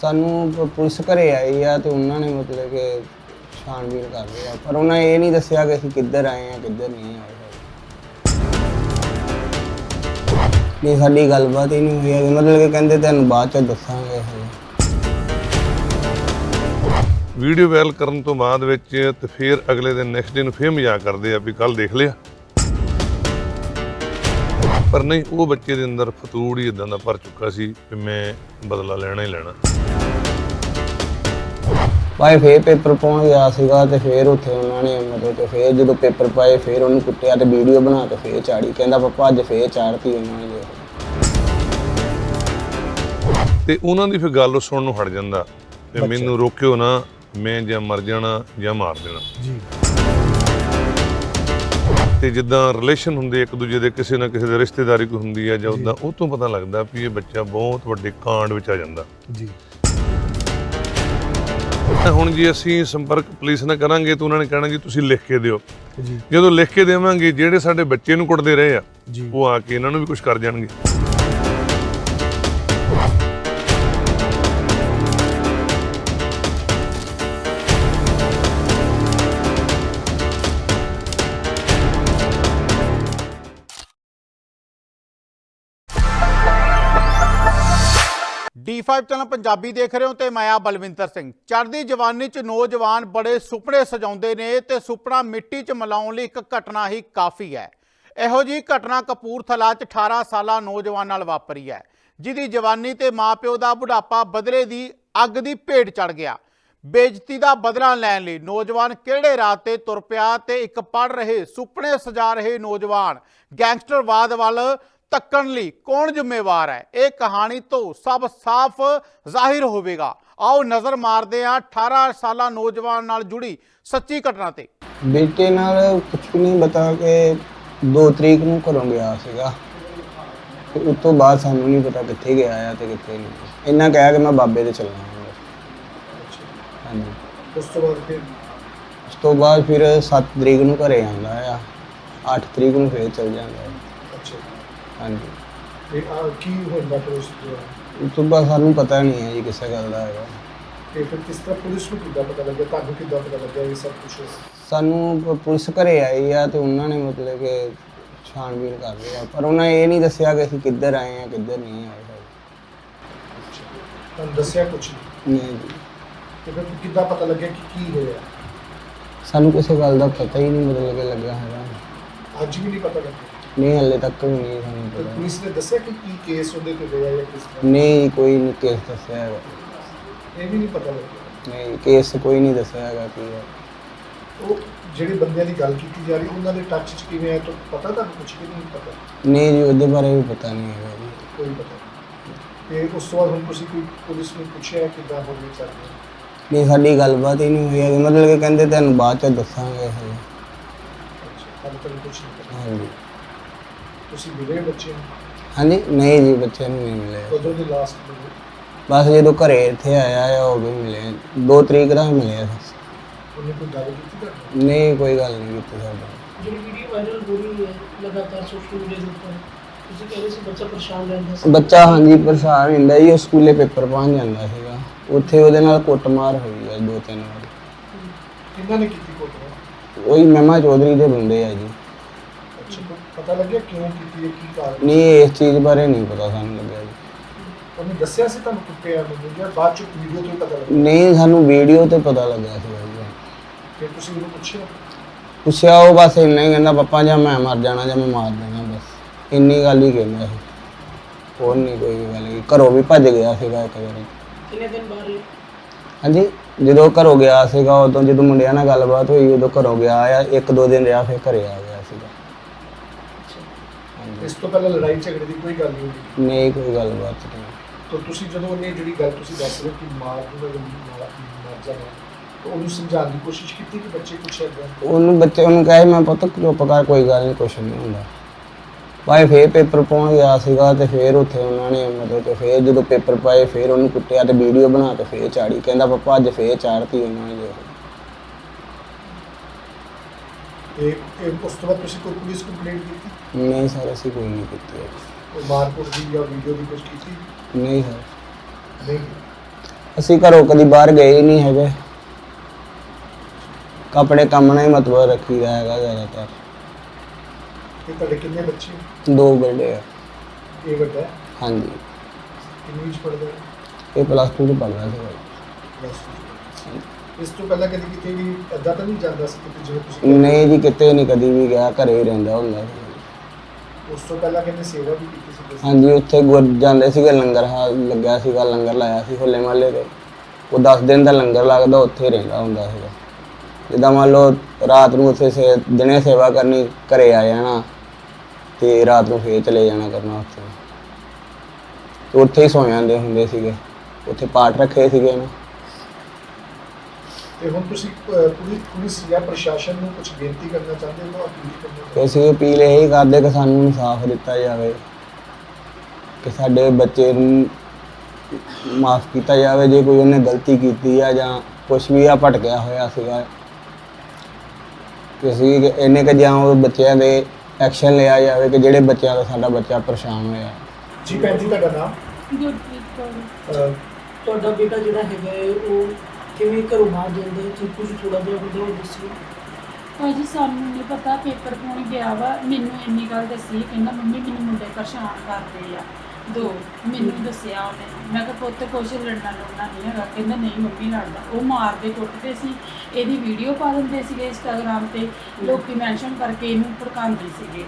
ਸਾਨੂੰ ਪ- ਪੁਲਿਸ ਘਰੇ ਆਈ ਆ ਤੇ ਉਹਨਾਂ ਨੇ ਮਤਲਬ ਕਿ ਛਾਣਬੀਨ ਕਰ ਰਹੀ ਆ। ਪਰ ਉਹਨਾਂ ਇਹ ਨਹੀਂ ਦੱਸਿਆ ਕਿ ਅਸੀਂ ਕਿੱਧਰ ਆਏ ਆ, ਕਿੱਧਰ ਨਹੀਂ ਆਏ ਨਹੀਂ ਸਾਡੀ ਗੱਲਬਾਤ ਹੀ ਨਹੀਂ ਹੋਈ ਹੈਗੀ। ਮਤਲਬ ਕਿ ਕਹਿੰਦੇ ਤੁਹਾਨੂੰ ਬਾਅਦ ਚ ਦੱਸਾਂਗੇ ਅਸੀਂ ਵੀਡੀਓ ਵਾਇਰਲ ਕਰਨ ਤੋਂ ਬਾਅਦ ਵਿੱਚ ਤੇ ਫਿਰ ਅਗਲੇ ਦਿਨ ਨੈਕਸਟ ਡੇ ਨੂੰ ਫੇਰ ਮਜ਼ਾਕ ਕਰਦੇ ਆ ਵੀ ਕੱਲ ਦੇਖ ਲਿਆ। ਪਰ ਨਹੀਂ, ਉਹ ਬੱਚੇ ਦੇ ਅੰਦਰ ਫਤੂੜ ਹੀ ਇਦਾਂ ਦਾ ਭਰ ਚੁੱਕਾ ਸੀ ਕਿ ਮੈਂ ਬਦਲਾ ਲੈਣਾ ਹੀ ਲੈਣਾ। ਭਾਈ ਫੇਰ ਪੇਪਰ ਪਾਉਣ ਗਿਆ ਸੀਗਾ ਤੇ ਫੇਰ ਉੱਥੇ ਉਹਨਾਂ ਨੇ ਮਤਲਬ ਕਿ ਫੇਰ ਜਦੋਂ ਪੇਪਰ ਪਾਏ ਫੇਰ ਉਹਨੂੰ ਕੁੱਟਿਆ ਤੇ ਵੀਡੀਓ ਬਣਾ ਕੇ ਫੇਰ ਚਾੜੀ। ਕਹਿੰਦਾ ਪਪਾ ਅੱਜ ਫੇਰ ਚਾੜਤੀ ਉਹਨਾਂ ਨੇ ਤੇ ਉਹਨਾਂ ਦੀ ਫਿਰ ਗੱਲ ਸੁਣਨ ਨੂੰ ਹਟ ਜਾਂਦਾ ਤੇ ਮੈਨੂੰ ਰੋਕਿਓ ਨਾ ਮੈਂ ਜਾਂ ਮਰ ਜਾਣਾ ਜਾਂ ਮਾਰ ਦੇਣਾ। ਜੀ। ਤੇ ਜਿੱਦਾਂ ਰਿਲੇਸ਼ਨ ਹੁੰਦੇ ਇੱਕ ਦੂਜੇ ਦੇ ਕਿਸੇ ਨਾ ਕਿਸੇ ਦੇ ਰਿਸ਼ਤੇਦਾਰੀ ਕੋਈ ਹੁੰਦੀ ਹੈ ਜਾਂ। ਉਦਾਂ ਉਹ ਤੋਂ ਪਤਾ ਲੱਗਦਾ ਵੀ ਇਹ ਬੱਚਾ ਬਹੁਤ ਵੱਡੇ ਕਾਂਡ ਵਿੱਚ ਆ ਜਾਂਦਾ। ਜੀ। ਹੁਣ ਜੀ ਅਸੀਂ ਸੰਪਰਕ ਪੁਲਿਸ ਨਾਲ ਕਰਾਂਗੇ ਤਾਂ ਉਹਨਾਂ ਨੇ ਕਹਿਣਾ ਜੀ ਤੁਸੀਂ ਲਿਖ ਕੇ ਦਿਓ। ਜੀ। ਜਦੋਂ ਲਿਖ ਕੇ ਦੇਵਾਂਗੇ ਜਿਹੜੇ ਸਾਡੇ ਬੱਚੇ ਨੂੰ ਕੁੱਟਦੇ ਰਹੇ ਆ ਉਹ ਆ ਕੇ ਇਹਨਾਂ ਨੂੰ ਵੀ ਕੁਝ ਕਰ ਜਾਣਗੇ। D5 ਚੈਨਲ ਪੰਜਾਬੀ ਦੇਖ ਰਹੇ ਹੋ ਤੇ ਮੈਂ ਆ ਬਲਵਿੰਦਰ ਸਿੰਘ। ਚੜ੍ਹਦੀ ਜਵਾਨੀ 'ਚ ਨੌਜਵਾਨ ਬੜੇ ਸੁਪਨੇ ਸਜਾਉਂਦੇ ਨੇ ਤੇ ਸੁਪਨਾ ਮਿੱਟੀ 'ਚ ਮਿਲਾਉਣ ਲਈ ਇੱਕ ਘਟਨਾ ਹੀ ਕਾਫੀ ਹੈ। ਇਹੋ ਜੀ ਘਟਨਾ ਕਪੂਰਥਲਾ 'ਚ 18 ਸਾਲਾ ਨੌਜਵਾਨ ਨਾਲ ਵਾਪਰੀ ਹੈ, ਜਿਹਦੀ ਜਵਾਨੀ ਤੇ ਮਾਪਿਓ ਦਾ ਬੁਢਾਪਾ ਬਦਲੇ ਦੀ ਅੱਗ ਦੀ ਭੇਟ ਚੜ ਗਿਆ। ਬੇਇੱਜ਼ਤੀ ਦਾ ਬਦਲਾ ਲੈਣ ਲਈ ਨੌਜਵਾਨ ਕਿਹੜੇ ਰਾਹ ਤੇ ਤੁਰ ਪਿਆ ਤੇ ਇੱਕ ਪੜ ਰਹੇ, ਸੁਪਨੇ ਸਜਾ ਰਹੇ ਨੌਜਵਾਨ ਗੈਂਗਸਟਰਵਾਦ ਵੱਲ ਤੱਕਣ ਲਈ ਕੌਣ ਜ਼ਿੰਮੇਵਾਰ ਹੈ? ਇਹ ਕਹਾਣੀ ਤੋਂ ਸਭ ਸਾਫ਼ ਜ਼ਾਹਿਰ ਹੋਵੇਗਾ। ਆਓ ਨਜ਼ਰ ਮਾਰਦੇ ਹਾਂ 18 ਸਾਲਾ ਨੌਜਵਾਨ ਨਾਲ ਜੁੜੀ ਸੱਚੀ ਘਟਨਾ ਤੇ। ਬੇਟੇ ਨਾਲ ਕੁਝ ਵੀ ਨਹੀਂ ਬਤਾ ਕੇ 2 ਤਰੀਕ ਨੂੰ ਘਰੋਂ ਗਿਆ ਸੀਗਾ। ਤੇ ਉਸ ਤੋਂ ਬਾਅਦ ਸਾਨੂੰ ਨਹੀਂ ਪਤਾ ਕਿੱਥੇ ਗਿਆ ਆ ਤੇ ਕਿੱਥੇ ਨਹੀਂ। ਇੰਨਾ ਕਹਿਆ ਕਿ ਮੈਂ ਬਾਬੇ ਦੇ ਚੱਲਣਾ ਹਾਂ ਹਾਂਜੀ। ਉਸ ਤੋਂ ਬਾਅਦ ਫਿਰ? ਉਸ ਤੋਂ ਬਾਅਦ ਫਿਰ 7 ਤਰੀਕ ਨੂੰ ਘਰੇ ਆਉਂਦਾ ਆ। 8 ਤਰੀਕ ਨੂੰ ਫੇਰ ਚੱਲ ਜਾਂਦਾ ਹੈ ਅੱਛਾ ਹਾਂਜੀ। ਤੇ ਆ ਕੀ ਹੁੰਦਾ? ਉਸ ਤੋਂ ਬਾਅਦ? ਸਾਨੂੰ ਪਤਾ ਨਹੀਂ ਹੈ ਜੀ ਕਿਸੇ ਗੱਲ ਦਾ ਹੈਗਾ। ਤੇ ਫਿਰ ਕਿਸ ਤਰ੍ਹਾਂ ਪੁਲਿਸ ਨੂੰ ਕਿੱਦਾਂ ਪਤਾ ਲੱਗਿਆ? ਤੁਹਾਨੂੰ ਕਿੱਦਾਂ ਪਤਾ ਲੱਗਿਆ ਇਹ ਸਭ ਕੁਝ ਸਾਨੂੰ ਪ- ਪੁਲਿਸ ਘਰੇ ਆਈ ਆ ਤੇ ਉਹਨਾਂ ਨੇ ਮਤਲਬ ਕਿ ਛਾਣਬੀਨ ਕਰ ਰਹੀ ਆ। ਪਰ ਉਹਨਾਂ ਇਹ ਨਹੀਂ ਦੱਸਿਆ ਕਿ ਅਸੀਂ ਕਿੱਧਰ ਆਏ ਆ ਕਿੱਧਰ ਨਹੀਂ ਆਏ ਤੁਹਾਨੂੰ ਦੱਸਿਆ ਕੁਝ ਨਹੀਂ? ਨਹੀਂ ਜੀ। ਤੇ ਫਿਰ ਕਿੱਦਾਂ ਪਤਾ ਲੱਗਿਆ ਕਿ ਕੀ ਹੋਇਆ? ਸਾਨੂੰ ਕਿਸੇ ਗੱਲ ਦਾ ਪਤਾ ਹੀ ਨਹੀਂ ਮਤਲਬ ਕਿ ਲੱਗਾ ਹੈਗਾ। ਅੱਜ ਵੀ ਨਹੀਂ ਪਤਾ ਲੱਗਿਆ? ਨਹੀਂ ਹਲੇ ਤੱਕ ਨਹੀਂ ਸਾਨੂੰ ਪਤਾ। ਪੁਲਿਸ ਨੇ ਦੱਸਿਆ ਕਿ ਕੀ ਕੇਸ ਉਹਦੇ ਤੇ ਹੋਇਆ ਜਾਂ ਕਿਸ ਤਰ੍ਹਾਂ? ਨਹੀਂ ਕੋਈ ਨਹੀਂ ਕੇਸ ਦੱਸਿਆ ਹੈਗਾ। ਇਹ ਵੀ ਨਹੀਂ ਪਤਾ ਲੱਗਿਆ। ਨਹੀਂ ਕੇਸ ਕੋਈ ਨਹੀਂ ਦੱਸਿਆ ਹੈਗਾ ਕੀ ਹੈ। ਉਹ ਜਿਹੜੇ ਬੰਦਿਆਂ ਦੀ ਗੱਲ ਕੀਤੀ ਜਾ ਰਹੀ ਉਹਨਾਂ ਦੇ ਟੱਚ 'ਚ ਕਿਵੇਂ ਹੈ ਤਾਂ ਪਤਾ ਤੁਹਾਨੂੰ ਕੁਝ ਵੀ ਨਹੀਂ ਪਤਾ? ਨਹੀਂ ਜੀ ਉਹਦੇ ਬਾਰੇ ਵੀ ਪਤਾ ਨਹੀਂ ਹੈਗਾ ਜੀ। ਕੋਈ ਪਤਾ ਨਹੀਂ। ਤੇ ਉਸ ਤੋਂ ਬਾਅਦ ਹੁਣ ਤੁਸੀਂ ਕੋਈ ਪੁਲਿਸ ਨੂੰ ਪੁੱਛਿਆ ਕਿੱਦਾਂ ਹੋ ਰਹੀ ਚੱਲਦੀ ਨਹੀਂ ਸਾਡੀ ਗੱਲਬਾਤ ਹੀ ਨਹੀਂ ਹੋਈ ਹੈਗੀ। ਮਤਲਬ ਕਿ ਕਹਿੰਦੇ ਤੁਹਾਨੂੰ ਬਾਅਦ ਚ ਦੱਸਾਂਗੇ ਅਸੀਂ ਅੱਛਾ ਤੁਹਾਨੂੰ ਤਾਂ ਕੁਝ ਨਹੀਂ ਪਤਾ। ਹਾਂਜੀ। ਤੁਸੀਂ ਮਿਲੇ ਬੱਚੇ ਨੂੰ? ਹਾਂਜੀ ਨਹੀਂ ਜੀ ਬੱਚੇ ਨੂੰ ਨਹੀਂ ਮਿਲੇ। ਕਦੋਂ ਦੀ ਲਾਸਟ ਮਿਲੇ? ਬਸ ਜਦੋਂ ਘਰੇ ਇੱਥੇ ਆਇਆ ਆ ਉਦੋਂ ਮਿਲੇ। 2 ਤਰੀਕ ਦਾ ਮਿਲੇ ਬਸ। ਉਹਨੇ ਕੋਈ ਗੱਲ ਕੀਤੀ ਤੁਹਾਡੇ ਨਹੀਂ ਕੋਈ ਗੱਲ ਨਹੀਂ ਕੀਤੀ ਸਾਡਾ ਜਿਹੜੀ ਵੀਡੀਓ ਵਾਇਰਲ ਹੋ ਰਹੀ ਹੈ ਲਗਾਤਾਰ ਸੋਸ਼ਲ ਮੀਡੀਆ ਦੇ ਉੱਪਰ ਤੁਸੀਂ ਕਹਿ ਰਹੇ ਸੀ ਬੱਚਾ ਪਰੇਸ਼ਾਨ ਰਹਿੰਦਾ ਸੀ। ਬੱਚਾ ਹਾਂਜੀ ਪਰੇਸ਼ਾਨ ਹੁੰਦਾ ਜੀ ਉਹ ਸਕੂਲੇ ਪੇਪਰ ਪਾਉਣ ਜਾਂਦਾ ਸੀਗਾ। ਉੱਥੇ ਉਹਦੇ ਨਾਲ ਕੁੱਟਮਾਰ ਹੋਈ ਹੈ ਦੋ ਤਿੰਨ ਵਾਰ। ਕਿੰਨਾਂ ਨੇ ਕੀਤੀ ਕੋਟਰਾ ਉਹੀ ਮਹਿਮਾ ਚੌਧਰੀ ਦੇ ਬੰਦੇ ਆ ਜੀ। ਪਤਾ ਲੱਗਿਆ ਕਿਉਂ ਕੀਤੀ ਹੈ ਕੀ ਕਾਰਨ ਨਹੀਂ ਇਸ ਚੀਜ਼ ਬਾਰੇ ਨਹੀਂ ਪਤਾ ਸਾਨੂੰ ਲੱਗਿਆ ਜੀ। ਉਹਨੇ ਦੱਸਿਆ ਸੀ ਤੁਹਾਨੂੰ ਕੁੱਟਿਆ ਮੈਨੂੰ ਜਾਂ ਬਾਅਦ ਚ ਵੀਡੀਓ ਤੋਂ ਹੀ ਪਤਾ ਲੱਗਾ ਨਹੀਂ ਸਾਨੂੰ ਵੀਡੀਓ ਤੇ ਪਤਾ ਲੱਗਿਆ ਸੀਗਾ ਜੀ। ਫਿਰ ਤੁਸੀਂ ਉਹਨੂੰ ਪੁੱਛਿਆ? ਪੁੱਛਿਆ ਉਹ ਬਸ ਇੰਨਾ ਹੀ ਕਹਿੰਦਾ ਪਪਾ ਜਾਂ ਮੈਂ ਮਰ ਜਾਣਾ ਜਾਂ ਮੈਂ ਮਾਰ ਦੇਣਾ ਬਸ। ਇੰਨੀ ਗੱਲ ਹੀ ਕਹਿੰਦਾ ਸੀ। ਹੋਰ ਨਹੀਂ ਕੋਈ ਗੱਲ ਹੈਗੀ। ਘਰੋਂ ਵੀ ਭੱਜ ਗਿਆ ਸੀਗਾ ਇੱਕ ਵਾਰੀ। ਕਿੰਨੇ ਦਿਨ ਬਾਅਦ ਇਹ ਹਾਂਜੀ? ਜਦੋਂ ਘਰੋਂ ਗਿਆ ਸੀਗਾ ਉਦੋਂ ਜਦੋਂ ਮੁੰਡਿਆਂ ਨਾਲ ਗੱਲਬਾਤ ਹੋਈ ਉਦੋਂ ਘਰੋਂ ਗਿਆ ਆ ਇੱਕ ਦੋ ਦਿਨ ਰਿਹਾ ਫਿਰ ਘਰੇ ਆ ਗਿਆ। ਤੋਂ ਪਹਿਲਾਂ ਲੜਾਈ ਝਗੜੇ ਦੀ ਕੋਈ ਗੱਲ ਨਹੀਂ ਹੋਈ ਨਹੀਂ ਕੋਈ ਗੱਲਬਾਤ ਨਹੀਂ। ਤਾਂ ਤੁਸੀਂ ਜਦੋਂ ਉਹਨੇ ਜਿਹੜੀ ਗੱਲ ਤੁਸੀਂ ਦੱਸ ਰਹੇ ਹੋ ਕਿ ਮਾਰ ਦੂਗਾ ਜਾਂ ਮਾਰ ਜਾਣਾ ਤਾਂ ਉਹਨੂੰ ਸਮਝਾਉਣ ਦੀ ਕੋਸ਼ਿਸ਼ ਕੀਤੀ ਕਿ ਬੱਚੇ ਕੁਛ ਏਦਾਂ ਉਹਨੂੰ ਬੱਚੇ ਉਹਨੂੰ ਕਹੇ ਮੈਂ ਪੁੱਤ ਚੁੱਪ ਕਰ ਕੋਈ ਗੱਲ ਨਹੀਂ ਕੁਛ ਨਹੀਂ ਹੁੰਦਾ। ਭਾਈ ਫੇਰ ਪੇਪਰ ਪਾਉਣ ਗਿਆ ਸੀਗਾ ਤੇ ਫੇਰ ਉੱਥੇ ਉਹਨਾਂ ਨੇ ਮਤਲਬ ਕਿ ਫੇਰ ਜਦੋਂ ਪੇਪਰ ਪਾਏ ਫੇਰ ਉਹਨੂੰ ਕੁੱਟਿਆ ਤੇ ਵੀਡੀਓ ਬਣਾ ਕੇ ਫੇਰ ਚਾੜੀ ਕਹਿੰਦਾ ਪਪਾ ਅੱਜ ਫੇਰ ਚਾੜਤੀ ਉਹਨਾਂ ਨੇ ਦੇਖ। ਤੇ ਇਹ ਉਸ ਤੋਂ ਬਾਅਦ ਤੁਸੀਂ ਕੋਈ ਪੁਲਿਸ ਕੰਪਲੇਂਟ ਕੀਤੀ? ਨਹੀਂ ਸਰ ਅਸੀਂ ਕੋਈ ਨਹੀਂ ਕੀਤੀ ਹੈ। ਕੋਈ ਮਾਰਕੁੱਟ ਦੀ ਜਾਂ ਵੀਡੀਓ ਦੀ ਕੁਝ ਕੀਤੀ? ਨਹੀਂ ਸਰ। ਨਹੀਂ। ਅਸੀਂ ਘਰੋਂ ਕਦੀ ਬਾਹਰ ਗਏ ਹੀ ਨਹੀਂ ਹੈਗੇ। ਕੱਪੜੇ ਕੰਮ ਨਾਲ ਹੀ ਮਤਲਬ ਰੱਖੀਦਾ ਹੈਗਾ ਜ਼ਿਆਦਾਤਰ। ਤੇ ਤੁਹਾਡੇ ਕਿੰਨੇ ਬੱਚੇ? ਦੋ ਬੇਟੇ ਆ। ਇਹ ਵੱਡਾ? ਹੈ? ਹਾਂਜੀ। ਕਿੰਨੀ ਵਿੱਚ ਪੜਦਾ ਇਹ ਪਲੱਸ 2 ਚ ਪੜ੍ਹਦਾ ਸੀ। Two। ਇਸ ਤੋਂ ਪਹਿਲਾਂ ਕਦੇ ਕਿਤੇ ਵੀ ਏਦਾਂ ਤਾਂ ਨਹੀਂ ਜਾਂਦਾ ਸੀ ਕਿਤੇ ਜਿਵੇਂ ਤੁਸੀਂ ਨਹੀਂ ਜੀ ਕਿਤੇ ਨਹੀਂ ਕਦੀ ਵੀ ਗਿਆ ਘਰੇ ਹੀ ਰਹਿੰਦਾ ਹੁੰਦਾ ਸੀ। ਉਸ ਤੋਂ ਪਹਿਲਾਂ ਕਹਿੰਦੇ ਸੇਵਾ ਵੀ ਕੀਤੀ ਸੀ ਤੁਸੀਂ? ਹਾਂਜੀ ਉੱਥੇ ਗੁਰ ਜਾਂਦੇ ਸੀਗੇ ਲੰਗਰ ਹਾਲ ਲੱਗਿਆ ਸੀਗਾ ਲੰਗਰ ਲਾਇਆ ਸੀ ਹੋਲੇ ਮਹੱਲੇ ਤੇ। ਉਹ 10 ਦਿਨ ਦਾ ਲੰਗਰ ਲੱਗਦਾ ਉੱਥੇ ਹੀ ਰਹਿੰਦਾ ਹੁੰਦਾ ਸੀਗਾ। ਜਿੱਦਾਂ ਮੰਨ ਲਓ ਰਾਤ ਨੂੰ ਉੱਥੇ ਸੇ ਦਿਨੇ ਸੇਵਾ ਕਰਨੀ ਘਰੇ ਆ ਜਾਣਾ ਤੇ ਰਾਤ ਨੂੰ ਫੇਰ ਚਲੇ ਜਾਣਾ ਕਰਨਾ ਉੱਥੇ। ਤੇ ਉੱਥੇ ਹੀ ਸੌ ਜਾਂਦੇ ਹੁੰਦੇ ਸੀਗੇ। ਉੱਥੇ ਪਾਠ ਰੱਖੇ ਸੀਗੇ ਨਾ ਤੇ ਹੁਣ ਤੁਸੀਂ ਪੁਲਿਸ ਪੁਲਿਸ ਜਾਂ ਪ੍ਰਸ਼ਾਸਨ ਨੂੰ ਕੁਝ ਬੇਨਤੀ ਕਰਨਾ ਚਾਹੁੰਦੇ ਹੋ ਅਪੀਲ ਕਰਨਾ ਤੇ ਚਾਹੁੰਦੇ ਅਸੀਂ ਅਪੀਲ ਇਹ ਕਰਦੇ ਕਿ ਸਾਨੂੰ ਇਨਸਾਫ ਦਿੱਤਾ ਜਾਵੇ ਕਿ ਸਾਡੇ ਬੱਚੇ ਨੂੰ ਮਾਫ ਕੀਤਾ ਜਾਵੇ ਜੇ ਕੋਈ ਉਹਨੇ ਗਲਤੀ ਕੀਤੀ ਆ ਜਾਂ ਕੁਝ ਵੀ ਆ ਭਟਕਿਆ ਹੋਇਆ ਸੀਗਾ। ਕਿ ਅਸੀਂ ਕਿ ਇੰਨੇ ਕੁ ਜਾਂ ਉਹ ਬੱਚਿਆਂ ਦੇ ਐਕਸ਼ਨ ਲਿਆ ਜਾਵੇ ਕਿ ਜਿਹੜੇ ਬੱਚਿਆਂ ਦਾ ਸਾਡਾ ਬੱਚਾ ਪਰੇਸ਼ਾਨ ਹੋਇਆ। ਜੀ ਭੈਣ ਜੀ ਤੁਹਾਡਾ ਨਾਮ? ਗੁਰਪ੍ਰੀਤ ਕੌਰ। ਤੁਹਾਡਾ ਬੇਟਾ ਜਿਹੜਾ ਹੈਗਾ ਉਹ ਕਿਵੇਂ ਘਰੋਂ ਬਾਹਰ ਜਾਂਦੇ ਹੈ? ਤੁਸੀਂ ਕੁਝ ਥੋੜਾ ਜਿਹਾ ਉਹਦੇ ਬਾਰੇ ਦੱਸਿਓ ਭਾਜੀ, ਸਾਨੂੰ ਨਹੀਂ ਪਤਾ, ਪੇਪਰ ਪਾਉਣ ਗਿਆ ਵਾ। ਮੈਨੂੰ ਇੰਨੀ ਗੱਲ ਦੱਸੀ, ਕਹਿੰਦਾ, ਮੰਮੀ, ਮੈਨੂੰ ਮੁੰਡੇ ਪਰੇਸ਼ਾਨ ਕਰਦੇ ਆ। ਦੋ, ਮੈਨੂੰ ਦੱਸਿਆ ਉਹਨੇ। ਮੈਂ ਕਿਹਾ, ਪੁੱਤ, ਕੁਛ ਲੜਨਾ ਲੜਨਾ ਨਹੀਂ ਹੈਗਾ। ਕਹਿੰਦਾ, ਨਹੀਂ, ਮੰਮੀ, ਲੜਦਾ। ਉਹ ਮਾਰਦੇ ਕੁੱਟਦੇ ਸੀ। ਇਹਦੀ ਵੀਡੀਓ ਪਾ ਦਿੰਦੇ ਸੀਗੇ ਇੰਸਟਾਗ੍ਰਾਮ ਤੇ। ਲੋਕੀ ਮੈਂਸ਼ਨ ਕਰਕੇ ਇਹਨੂੰ ਭੜਕਾਉਂਦੇ ਸੀਗੇ।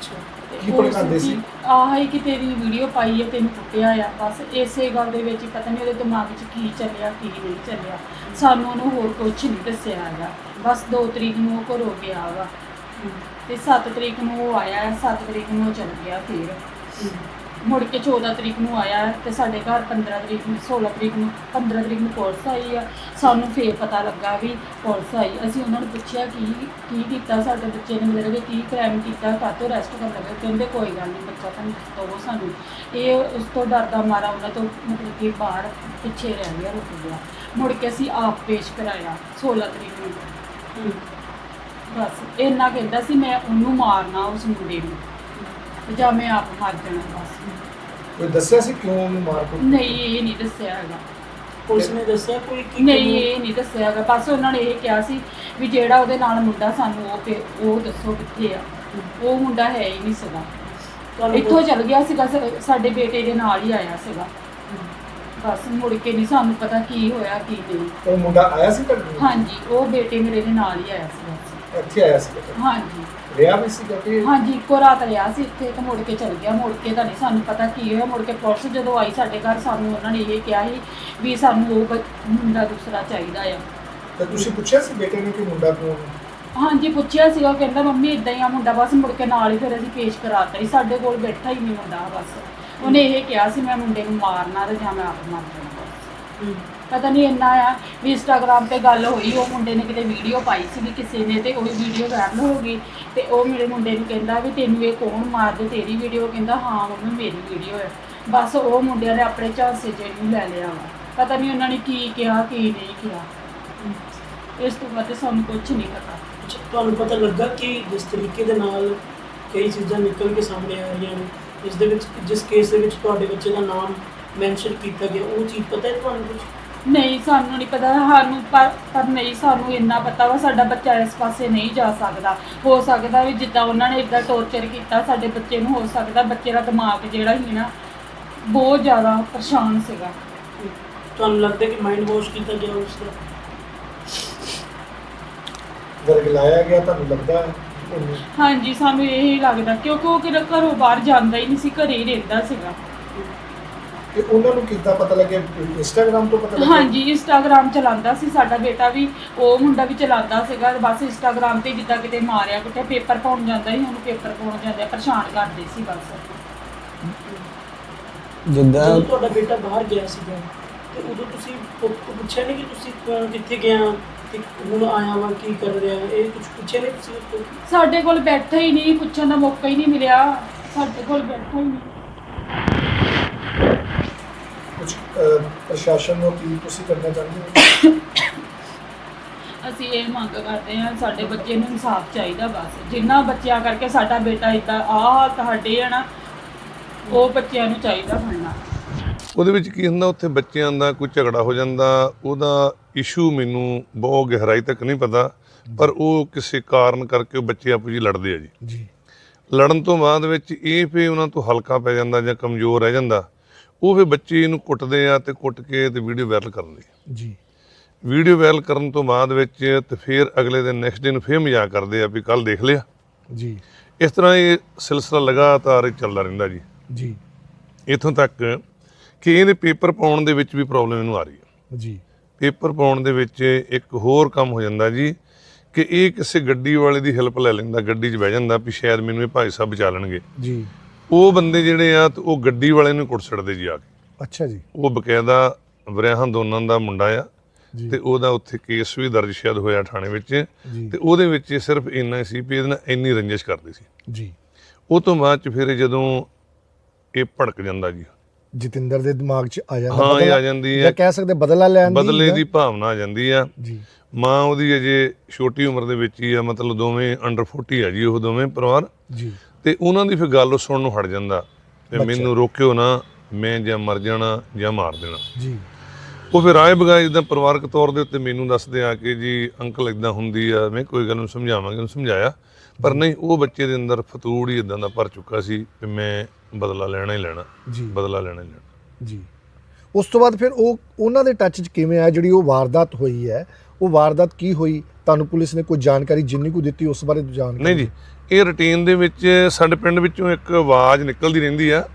ਅੱਛਾ। ਕੀ ਭੜਕਾਉਂਦੇ ਸੀ? ਆਹ ਹੀ ਕਿ ਤੇਰੀ ਵੀਡੀਓ ਪਾਈ ਹੈ ਤੈਨੂੰ ਕੁੱਟਿਆ ਆ। ਬਸ ਇਸੇ ਗੱਲ ਦੇ ਵਿੱਚ ਹੀ ਪਤਾ ਨਹੀਂ ਉਹਦੇ ਦਿਮਾਗ 'ਚ ਕੀ ਚੱਲਿਆ ਕੀ ਨਹੀਂ ਚੱਲਿਆ। ਸਾਨੂੰ ਉਹਨੂੰ ਹੋਰ ਕੁਝ ਨਹੀਂ ਦੱਸਿਆ ਹੈਗਾ। ਬਸ 2 ਤਰੀਕ ਨੂੰ ਉਹ ਘਰੋਂ ਗਿਆ ਵਾ। ਤੇ 7 ਤਰੀਕ ਨੂੰ ਉਹ ਆਇਆ 7 ਤਰੀਕ ਨੂੰ ਉਹ ਚਲ ਗਿਆ ਫਿਰ। ਮੁੜ ਕੇ 14 ਤਰੀਕ ਨੂੰ ਆਇਆ ਤੇ ਸਾਡੇ ਘਰ 15 ਤਰੀਕ ਨੂੰ 16 ਤਰੀਕ ਨੂੰ 15 ਤਰੀਕ ਨੂੰ ਪੁਲਿਸ ਆਈ ਆ। ਸਾਨੂੰ ਫੇਰ ਪਤਾ ਲੱਗਾ ਵੀ ਪੁਲਿਸ ਆਈ। ਅਸੀਂ ਉਹਨਾਂ ਨੂੰ ਪੁੱਛਿਆ ਕੀ ਕੀ ਕੀਤਾ ਸਾਡੇ ਬੱਚੇ ਨੇ ਮਤਲਬ ਕਿ ਕੀ ਕ੍ਰਾਈਮ ਕੀਤਾ ਕਾਹਤੋਂ ਅਰੈਸਟ ਕਰਨ ਲੱਗੇ। ਕਹਿੰਦੇ ਕੋਈ ਗੱਲ ਨਹੀਂ ਬੱਚਾ ਤੁਹਾਨੂੰ ਦੱਸੋ ਸਾਨੂੰ। ਇਹ ਉਸ ਤੋਂ ਡਰਦਾ ਮਾਰਾ ਉਹਨਾਂ ਤੋਂ ਮਤਲਬ ਕਿ ਬਾਹਰ ਪਿੱਛੇ ਰਹਿ ਗਿਆ ਰੁਕ ਗਿਆ। ਮੁੜ ਕੇ ਅਸੀਂ ਆਪ ਪੇਸ਼ ਕਰਾਇਆ 16 ਤਰੀਕ ਨੂੰ। ਬਸ ਇੰਨਾ ਕਹਿੰਦਾ ਸੀ ਮੈਂ ਉਹਨੂੰ ਮਾਰਨਾ ਉਸ ਮੁੰਡੇ ਨੂੰ। ਜਾਂ ਮੈਂ ਆਪ ਮਰ ਜਾਣਾ ਬਸ। ਕੋਈ ਦੱਸਿਆ ਸੀ ਕਿਉਂ ਉਹਨੂੰ ਮਾਰ ਕੁੱਟ? ਨਹੀਂ ਇਹ ਨਹੀਂ ਦੱਸਿਆ ਹੈਗਾ। ਪੁਲਿਸ ਨੇ ਦੱਸਿਆ ਕੋਈ ਕੀ ਨਹੀਂ ਇਹ ਨਹੀਂ ਦੱਸਿਆ ਹੈਗਾ। ਬਸ ਉਹਨਾਂ ਨੇ ਇਹ ਕਿਹਾ ਸੀ ਵੀ ਜਿਹੜਾ ਉਹਦੇ ਨਾਲ ਮੁੰਡਾ ਸਾਨੂੰ ਉਹ ਕਿ- ਉਹ ਦੱਸੋ ਕਿੱਥੇ ਆ। ਉਹ ਮੁੰਡਾ ਹੈ ਹੀ ਨਹੀਂ ਸੀਗਾ। ਤੁਹਾਨੂੰ ਇੱਥੋਂ ਚਲ ਗਿਆ ਸੀਗਾ ਸ- ਸਾਡੇ ਬੇਟੇ ਦੇ ਨਾਲ ਹੀ ਆਇਆ ਸੀਗਾ। ਬਸ ਮੁੜ ਕੇ ਨਹੀਂ ਸਾਨੂੰ ਪਤਾ ਕੀ ਹੋਇਆ ਕੀ ਨਹੀਂ। ਉਹ ਮੁੰਡਾ ਆਇਆ ਸੀ ਤੁਹਾਡੇ ਕੋਲ? ਹਾਂਜੀ ਉਹ ਬੇਟੇ ਮੇਰੇ ਦੇ ਨਾਲ ਹੀ ਆਇਆ ਸੀਗਾ। ਇੱਥੇ ਆਇਆ ਸੀ ਹਾਂਜੀ। ਰਿਹਾ ਵੀ ਸੀਗਾ ਕਿ ਹਾਂਜੀ ਇੱਕੋ ਰਾਤ ਰਿਹਾ ਸੀ ਇੱਥੇ ਤੇ ਮੁੜ ਕੇ ਚਲ ਗਿਆ ਮੁੜ ਕੇ ਤਾਂ ਨਹੀਂ ਸਾਨੂੰ ਪਤਾ ਕੀ ਹੋਇਆ ਮੁੜ ਕੇ ਪੁਲਿਸ ਜਦੋਂ ਆਈ ਸਾਡੇ ਘਰ ਸਾਨੂੰ ਉਹਨਾਂ ਨੇ ਇਹ ਕਿਹਾ ਸੀ ਵੀ ਸਾਨੂੰ ਉਹ ਬ- ਮੁੰਡਾ ਦੂਸਰਾ ਚਾਹੀਦਾ ਆ। ਤੇ ਤੁਸੀਂ ਪੁੱਛਿਆ ਸੀ ਬੇਟੇ ਨੂੰ ਕਿ ਮੁੰਡਾ ਕੌਣ ਹੈ ਹਾਂਜੀ ਪੁੱਛਿਆ ਸੀ ਉਹ ਕਹਿੰਦਾ ਮੰਮੀ ਇਦਾਂ ਹੀ ਆ ਮੁੰਡਾ ਬਸ ਮੁੜ ਕੇ ਨਾਲ ਹੀ ਫਿਰ ਅਸੀਂ ਪੇਸ਼ ਕਰਾਤਾ ਸੀ। ਸਾਡੇ ਕੋਲ ਬੈਠਾ ਹੀ ਨਹੀਂ ਮੁੰਡਾ ਬਸ। ਉਹਨੇ ਇਹ ਕਿਹਾ ਸੀ ਮੈਂ ਮੁੰਡੇ ਨੂੰ ਮਾਰਨਾ ਤੇ ਜਾਂ ਮੈਂ ਆਪ ਮਰ ਜਾਣਾ ਬਸ। ਪਤਾ ਨਹੀਂ ਇੰਨਾ ਆ ਵੀ ਇੰਸਟਾਗ੍ਰਾਮ ਤੇ ਗੱਲ ਹੋਈ, ਉਹ ਮੁੰਡੇ ਨੇ ਕਿਤੇ ਵੀਡੀਓ ਪਾਈ ਸੀ ਕਿਸੇ ਨੇ ਤੇ ਉਹ ਵੀਡੀਓ ਵਾਇਰਲ ਹੋ ਗਈ ਤੇ ਉਹ ਮੇਰੇ ਮੁੰਡੇ ਨੂੰ ਕਹਿੰਦਾ ਵੀ ਤੈਨੂੰ ਇਹ ਕੌਣ ਮਾਰਦੇ, ਤੇਰੀ ਵੀਡੀਓ ਕਹਿੰਦਾ ਹਾਂ ਮੰਮੀ ਮੇਰੀ ਵੀਡੀਓ ਹੈ ਬਸ ਉਹ ਮੁੰਡਿਆਂ ਨੇ ਆਪਣੇ ਝਾਂਸੇ 'ਚ ਇਹਨੂੰ ਲੈ ਲਿਆ ਵਾ। ਪਤਾ ਨਹੀਂ ਉਹਨਾਂ ਨੇ ਕੀ ਕਿਹਾ, ਕੀ ਨਹੀਂ ਕਿਹਾ। ਇਸ ਤੋਂ ਬਾਅਦ ਸਾਨੂੰ ਕੁਝ ਨਹੀਂ ਪਤਾ। ਤੁਹਾਨੂੰ ਪਤਾ ਲੱਗਾ ਕਿ ਜਿਸ ਤਰੀਕੇ ਦੇ ਨਾਲ ਕਈ ਚੀਜ਼ਾਂ ਨਿਕਲ ਕੇ ਸਾਹਮਣੇ ਆ ਰਹੀਆਂ ਨੇ, ਇਸ ਦੇ ਵਿੱਚ, ਜਿਸ ਕੇਸ ਦੇ ਵਿੱਚ ਤੁਹਾਡੇ ਬੱਚੇ ਦਾ ਨਾਮ ਮੈਂਸ਼ਨ ਕੀਤਾ ਗਿਆ, ਉਹ ਚੀਜ਼ ਪਤਾ ਹੈ ਤੁਹਾਨੂੰ ਕੁਝ ਨਹੀਂ ਸਾਨੂੰ ਨਹੀਂ ਪਤਾ ਸਾਨੂੰ ਪਰ ਪਰ ਨਹੀਂ ਸਾਨੂੰ ਇੰਨਾ ਪਤਾ ਵਾ ਸਾਡਾ ਬੱਚਾ ਇਸ ਪਾਸੇ ਨਹੀਂ ਜਾ ਸਕਦਾ। ਹੋ ਸਕਦਾ ਵੀ ਜਿੱਦਾਂ ਉਹਨਾਂ ਨੇ ਇਦਾਂ ਟੌਰਚਰ ਕੀਤਾ ਸਾਡੇ ਬੱਚੇ ਨੂੰ ਹੋ ਸਕਦਾ ਬੱਚੇ ਦਾ ਦਿਮਾਗ ਜਿਹੜਾ ਸੀ ਨਾ ਬਹੁਤ ਜ਼ਿਆਦਾ ਪਰੇਸ਼ਾਨ ਸੀਗਾ। ਤੁਹਾਨੂੰ ਲੱਗਦਾ ਕਿ ਮਾਈਂਡ ਵਾਸ਼ ਕੀਤਾ ਗਿਆ ਉਸ ਦਾ ਵਰਗਲਾਇਆ ਗਿਆ ਤੁਹਾਨੂੰ ਲੱਗਦਾ ਹੈ ਉਹਨੂੰ ਹਾਂਜੀ ਸਾਨੂੰ ਇਹ ਹੀ ਲੱਗਦਾ ਕਿਉਂਕਿ ਉਹ ਕਿਤੇ ਘਰੋਂ ਬਾਹਰ ਜਾਂਦਾ ਹੀ ਨਹੀਂ ਸੀ ਘਰੇ ਹੀ ਰਹਿੰਦਾ ਸੀਗਾ। ਕਿ ਉਹਨਾਂ ਨੂੰ ਕਿੱਦਾਂ ਪਤਾ ਲੱਗਿਆ? ਇੰਸਟਾਗ੍ਰam ਤੋਂ ਪਤਾ ਲੱਗਿਆ? ਹਾਂਜੀ ਇੰਸਟਾਗ੍ਰam ਚਲਾਉਂਦਾ ਸੀ ਸਾਡਾ ਬੇਟਾ ਵੀ ਉਹ ਮੁੰਡਾ ਵੀ ਚਲਾਉਂਦਾ ਸੀਗਾ ਬਸ ਇੰਸਟਾਗ੍ਰam ਤੇ ਜਿੱਦਾਂ ਕਿਤੇ ਮਾਰਿਆ ਕਿਤੇ ਪੇਪਰ ਪਾਉਣ ਜਾਂਦਾ ਸੀ ਉਹਨੂੰ ਪੇਪਰ ਪਾਉਣ ਜਾਂਦੇ ਪਰੇਸ਼ਾਨ ਕਰਦੇ ਸੀ ਬਸ। ਜਿੱਦਾਂ ਜਦੋਂ ਤੁਹਾਡਾ ਬੇਟਾ ਬਾਹਰ ਗਿਆ ਸੀਗਾ ਤੇ ਉਦੋਂ ਤੁਸੀਂ ਪੁ- ਪੁੱਛਿਆ ਨਹੀਂ ਕਿ ਤੁਸੀਂ ਕ- ਕਿੱਥੇ ਗਿਆ ਤੇ ਹੁਣ ਆਇਆ ਵਾ ਕੀ ਕਰ ਰਿਹਾ ਇਹ ਕੁਝ ਪੁੱਛਿਆ ਨਹੀਂ ਤੁਸੀਂ ਉਸ ਤੋਂ? ਸਾਡੇ ਕੋਲ ਬੈਠਾ ਹੀ ਨਹੀਂ ਪੁੱਛਣ ਦਾ ਮੌਕਾ ਹੀ ਨਹੀਂ ਮਿਲਿਆ। ਸਾਡੇ ਕੋਲ ਬੈਠਾ ਹੀ ਨਹੀਂ। ਕੁਝ ਪ੍ਰਸ਼ਾਸਨ ਨੂੰ ਅਪੀਲ ਤੁਸੀਂ ਕਰਨਾ ਚਾਹੁੰਦੇ ਹੋ? ਅਸੀਂ ਇਹ ਮੰਗ ਕਰਦੇ ਹਾਂ ਸਾਡੇ ਬੱਚੇ ਨੂੰ ਇਨਸਾਫ ਚਾਹੀਦਾ ਬਸ। ਜਿੰਨਾ ਬੱਚਿਆਂ ਕਰਕੇ ਸਾਡਾ ਬੇਟਾ ਇਦਾਂ ਆਹ ਸਾਡੇ ਆ ਨਾ ਉਹ ਬੱਚਿਆਂ ਨੂੰ ਚਾਹੀਦਾ ਬਣਨਾ। ਉਹਦੇ ਵਿੱਚ ਕੀ ਹੁੰਦਾ ਉੱਥੇ ਬੱਚਿਆਂ ਦਾ ਕੋਈ ਝਗੜਾ ਹੋ ਜਾਂਦਾ ਉਹਦਾ ਇਸ਼ੂ ਮੈਨੂੰ ਬਹੁਤ ਗਹਿਰਾਈ ਤੱਕ ਨਹੀਂ ਪਤਾ ਪਰ ਉਹ ਕਿਸੇ ਕਾਰਨ ਕਰਕੇ ਉਹ ਬੱਚੇ ਆਪੋ ਜੀ ਲੜਦੇ ਆ ਜੀ। ਜੀ। ਲੜਨ ਤੋਂ ਬਾਅਦ ਵਿੱਚ ਇਹ ਫੇ ਉਹਨਾਂ ਤੋਂ ਹਲਕਾ ਪੈ ਜਾਂਦਾ ਜਾਂ ਕਮਜ਼ੋਰ ਰਹਿ ਜਾਂਦਾ। ਉਹ ਫੇ ਬੱਚੇ ਇਹਨੂੰ ਕੁੱਟਦੇ ਆ ਤੇ ਕੁੱਟ ਕੇ ਤੇ ਵੀਡੀਓ ਵਾਇਰਲ ਕਰਨ ਲਈ। ਜੀ। ਵੀਡੀਓ ਵਾਇਰਲ ਕਰਨ ਤੋਂ ਬਾਅਦ ਵਿੱਚ ਤੇ ਫਿਰ ਅਗਲੇ ਦਿਨ ਨੈਕਸਟ ਡੇ ਨੂੰ ਫੇਰ ਮਜ਼ਾਕ ਕਰਦੇ ਆ ਵੀ ਕੱਲ ਦੇਖ ਲਿਆ। ਜੀ। ਇਸ ਤਰ੍ਹਾਂ ਇਹ ਸਿਲਸਿਲਾ ਲਗਾਤਾਰ ਚੱਲਦਾ ਰਹਿੰਦਾ ਜੀ। ਜੀ। ਇਥੋਂ ਤੱਕ ਕਿ ਇਹਦੇ ਪੇਪਰ ਪਾਉਣ ਦੇ ਵਿੱਚ ਵੀ ਪ੍ਰੋਬਲਮ ਇਹਨੂੰ ਆ ਰਹੀ ਹੈ। ਜੀ। ਪੇਪਰ ਪਾਉਣ ਦੇ ਵਿੱਚ ਇੱਕ ਹੋਰ ਕੰਮ ਹੋ ਜਾਂਦਾ ਜੀ ਕਿ ਇਹ ਕਿਸੇ ਗੱਡੀ ਵਾਲੇ ਦੀ ਹੈਲਪ ਲੈ ਲੈਂਦਾ ਗੱਡੀ 'ਚ ਬਹਿ ਜਾਂਦਾ ਵੀ ਸ਼ਾਇਦ ਮੈਨੂੰ ਇਹ ਭਾਈ ਸਾਹਿਬ ਬਚਾ ਲੈਣਗੇ। ਜੀ। ਉਹ ਬੰਦੇ ਜਿਹੜੇ ਆ ਉਹ ਗੱਡੀ ਵਾਲੇ ਨੂੰ ਕੁੱਟ ਛੱਡਦੇ ਜੀ ਆ ਕੇ। ਅੱਛਾ ਜੀ। ਉਹ ਬਕਾਇਦਾ ਵਰਿਆਹਾਂ ਦੋਨਾਂ ਦਾ ਮੁੰਡਾ ਆ ਜੀ। ਤੇ ਉਹਦਾ ਉੱਥੇ ਕੇਸ ਵੀ ਦਰਜ ਸ਼ਾਇਦ ਹੋਇਆ ਥਾਣੇ ਵਿੱਚ ਜੀ। ਤੇ ਉਹਦੇ ਵਿੱਚ ਸਿਰਫ ਇੰਨਾ ਸੀ ਵੀ ਇਹਦੇ ਨਾਲ ਇੰਨੀ ਰੰਜਿਸ਼ ਕਰਦੇ ਸੀ। ਜੀ। ਉਹ ਤੋਂ ਬਾਅਦ ਚ ਫਿਰ ਜਦੋਂ ਇਹ ਭੜਕ ਜਾਂਦਾ ਜੀ। ਜਤਿੰਦਰ ਦੇ ਦਿਮਾਗ 'ਚ ਆ ਜਾਂਦਾ ਹਾਂ ਇਹ ਆ ਜਾਂਦੀ ਜਾਂ ਹੈ। ਕਹਿ ਸਕਦੇ ਬਦਲਾ ਲੈਣ ਦੀ ਬਦਲੇ ਜਾਂ- ਦੀ ਭਾਵਨਾ ਆ ਜਾਂਦੀ ਆ। ਜੀ। ਮਾਂ ਉਹਦੀ ਅਜੇ ਛੋਟੀ ਉਮਰ ਦੇ ਵਿੱਚ ਹੀ ਆ ਮਤਲਬ ਦੋਵੇਂ ਅੰਡਰ 40 ਆ ਜੀ ਉਹ ਦੋਵੇਂ ਪਰਿਵਾਰ। ਜੀ। ਤੇ ਉਹਨਾਂ ਦੀ ਫਿਰ ਗੱਲ ਸੁਣਨ ਨੂੰ ਹਟ ਜਾਂਦਾ ਤੇ। ਮੈਨੂੰ ਰੋਕਿਓ ਨਾ ਮੈਂ ਜਾਂ ਮਰ ਜਾਣਾ ਜਾਂ ਮਾਰ ਦੇਣਾ। ਜੀ। ਉਹ ਫਿਰ ਆਏ ਬਗਾਏ ਜਿੱਦਾਂ ਪਰਿਵਾਰਕ ਤੌਰ ਦੇ ਉੱਤੇ ਮੈਨੂੰ ਦੱਸਦੇ ਆ ਕਿ ਜੀ ਅੰਕਲ ਇਦਾਂ ਹੁੰਦੀ ਆ ਮੈਂ ਕੋਈ ਗੱਲ ਨੂੰ ਸਮਝਾਵਾਂਗੇ ਉਹਨੂੰ ਸਮਝਾਇਆ। ਪਰ ਨਹੀਂ ਉਹ ਬੱਚੇ ਦੇ ਅੰਦਰ ਫਤੂੜ ਹੀ ਇਦਾਂ ਦਾ ਭਰ ਚੁੱਕਾ ਸੀ ਕਿ ਮੈਂ ਬਦਲਾ ਲੈਣਾ ਹੀ ਲੈਣਾ ਜੀ। ਬਦਲਾ ਲੈਣਾ ਹੀ ਲੈਣਾ। ਜੀ। ਉਸ ਤੋਂ ਬਾਅਦ ਫਿਰ ਉਹ ਉਹਨਾਂ ਦੇ ਟੱਚ 'ਚ ਕਿਵੇਂ ਆਇਆ ਜਿਹੜੀ ਉਹ ਵਾਰਦਾਤ ਹੋਈ ਹੈ? ਉਹ ਵਾਰਦਾਤ ਕੀ ਹੋਈ? ਤੁਹਾਨੂੰ ਪੁਲਿਸ ਨੇ ਕੋਈ ਜਾਣਕਾਰੀ ਜਿੰਨੀ ਕੁ ਦਿੱਤੀ ਉਸ ਬਾਰੇ ਜਾਣਕਾਰੀ? ਨਹੀਂ ਜੀ ਇਹ ਰੁਟੀਨ ਦੇ ਵਿੱਚ ਸਾਡੇ ਪਿੰਡ ਵਿੱਚੋਂ ਇੱਕ ਆਵਾਜ਼ ਨਿਕਲਦੀ ਰਹਿੰਦੀ ਆ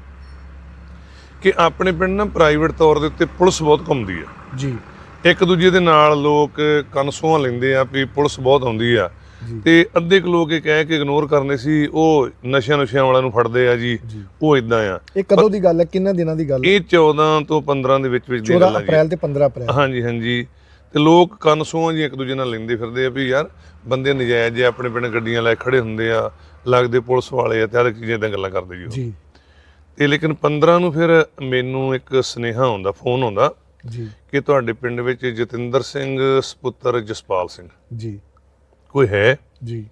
ਕਿ ਆਪਣੇ ਪਿੰਡ ਨਾ ਪ੍ਰਾਈਵੇਟ ਤੌਰ ਦੇ ਉੱਤੇ ਪੁਲਿਸ ਬਹੁਤ ਘੁੰਮਦੀ ਆ। ਜੀ। ਇੱਕ ਦੂਜੇ ਦੇ ਨਾਲ ਲੋਕ ਕਨਸੂਆਂ ਲੈਂਦੇ ਆ ਵੀ ਪੁਲਿਸ ਬਹੁਤ ਆਉਂਦੀ ਆ। ਤੇ ਅੱਧੇ ਕੁ ਲੋਕ ਇਹ ਕਹਿ ਕੇ ਇਗਨੋਰ ਕਰਨੇ ਸੀ ਉਹ ਨਸ਼ਿਆਂ ਨੁਸ਼ਿਆਂ ਵਾਲਿਆਂ ਨੂੰ ਫੜਦੇ ਆ ਜੀ ਉਹ ਇਦਾਂ ਆ। ਇਹ ਕਦੋਂ ਦੀ ਗੱਲ ਹੈ? ਕਿੰਨਾ ਦਿਨਾਂ ਦੀ ਗੱਲ ਹੈ? ਇਹ 14 ਤੋਂ 15 ਦੇ ਵਿੱਚ ਵਿੱਚ 14 ਗੱਲਾਂ ਜੀ। ਅਪ੍ਰੈਲ ਤੇ 15 ਅਪ੍ਰੈਲ। ਹਾਂਜੀ ਹਾਂਜੀ। ਤੇ ਲੋਕ ਕਨਸੂਆਂ ਜੀ ਇੱਕ ਦੂਜੇ ਨਾਲ ਲੈਂਦੇ ਫਿਰਦੇ ਆ ਵੀ ਯਾਰ ਬੰਦੇ ਨਜਾਇਜ਼ ਜੇ ਆਪਣੇ ਪਿੰਡ ਗੱਡੀਆਂ ਲੈ ਖੜੇ ਹੁੰਦੇ ਆ ਲੱਗਦੇ ਪੁਲਿਸ ਵਾਲੇ ਆ ਤੇ ਹਰ ਇੱਕ ਚੀਜ਼ਾਂ ਏਦਾਂ ਗੱਲਾਂ ਕਰਦੇ ਜੀ ਉਹ। ਜੀ। ਤੇ ਲੇਕਿਨ 15 ਨੂੰ ਫਿਰ ਮੈਨੂੰ ਇੱਕ ਸੁਨੇਹਾ ਆਉਂਦਾ ਫੋਨ ਆਉਂਦਾ ਜੀ। ਕਿ ਤੁਹਾਡੇ ਪਿੰਡ ਵਿੱਚ ਜਤਿੰਦਰ ਸਿੰਘ ਸਪੁੱਤਰ ਜਸਪਾਲ ਸਿੰਘ। ਜੀ। ਕੋਈ ਹੈ? ਜੀ।